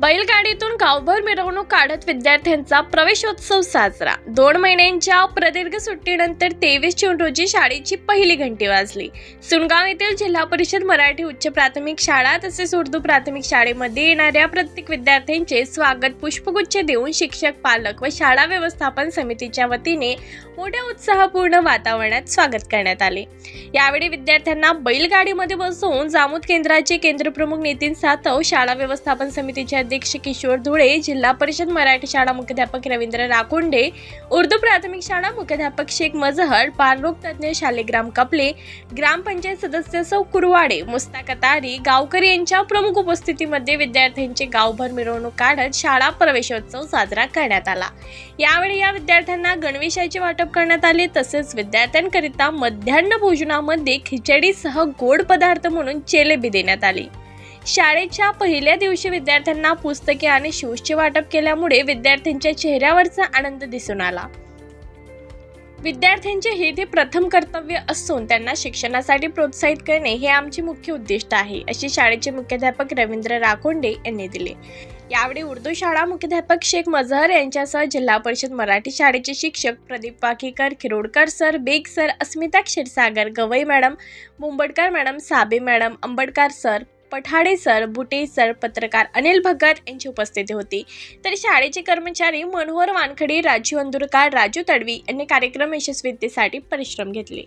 बैलगाडीतून गावभर मिरवणूक काढत विद्यार्थ्यांचा प्रवेशोत्सव साजरा. दोन महिन्यांच्या प्रदीर्घ सुट्टीनंतर तेवीस जून रोजी शाळेची पहिली घंटी वाजली. सुनगाव येथील जिल्हा परिषद मराठी उच्च प्राथमिक शाळा तसेच उर्दू प्राथमिक शाळेमध्ये येणाऱ्या प्रत्येक विद्यार्थ्यांचे स्वागत पुष्पगुच्छ देऊन शिक्षक पालक व शाळा व्यवस्थापन समितीच्या वतीने मोठ्या उत्साहपूर्ण वातावरणात स्वागत करण्यात आले. यावेळी विद्यार्थ्यांना बैलगाडीमध्ये बसवून जामोद केंद्राचे केंद्रप्रमुख नितीन सातव शाळा व्यवस्थापन समितीच्या अध्यक्ष किशोर धुळे जिल्हा परिषद मराठी शाळा मुख्याध्यापक रवींद्र राखोंडे उर्दू प्राथमिक शाळा मुख्याध्यापक शेख मजहर बालरोग तज्ज्ञ शालेग्राम कपले ग्रामपंचायत सदस्य सौ कुरवाडे मुस्ताकतारी गावकरी यांच्या प्रमुख उपस्थितीमध्ये विद्यार्थ्यांचे गावभर मिरवणूक काढत शाळा प्रवेशोत्सव साजरा करण्यात आला. यावेळी या विद्यार्थ्यांना गणवेशाचे वाटप करण्यात आले तसेच विद्यार्थ्यांकरिता मध्यान्ह भोजनामध्ये खिचडीसह गोड पदार्थ म्हणून चेलेबी देण्यात आली. शाळेच्या पहिल्या दिवशी विद्यार्थ्यांना पुस्तके आणि शूजचे वाटप केल्यामुळे विद्यार्थ्यांच्या चेहऱ्यावरचा आनंद दिसून आला. विद्यार्थ्यांचे हे ते प्रथम कर्तव्य असून त्यांना शिक्षणासाठी प्रोत्साहित करणे हे आमचे मुख्य उद्दिष्ट आहे अशी शाळेचे मुख्याध्यापक रवींद्र राकोंडे यांनी दिले. यावेळी उर्दू शाळा मुख्याध्यापक शेख मजहर यांच्यासह जिल्हा परिषद मराठी शाळेचे शिक्षक Pradeep Wakikar Khirodkar sir Beg sir Asmita Kshirsagar Gawai madam Mumbadkar madam Sabe madam Ambadkar sir Pathade sir Bute sir पत्रकार अनिल भगत यांची उपस्थिती होती. तर शाळेचे कर्मचारी मनोहर वानखडे राजू अंदुरकार राजू तडवी यांनी कार्यक्रम यशस्वीतेसाठी परिश्रम घेतले.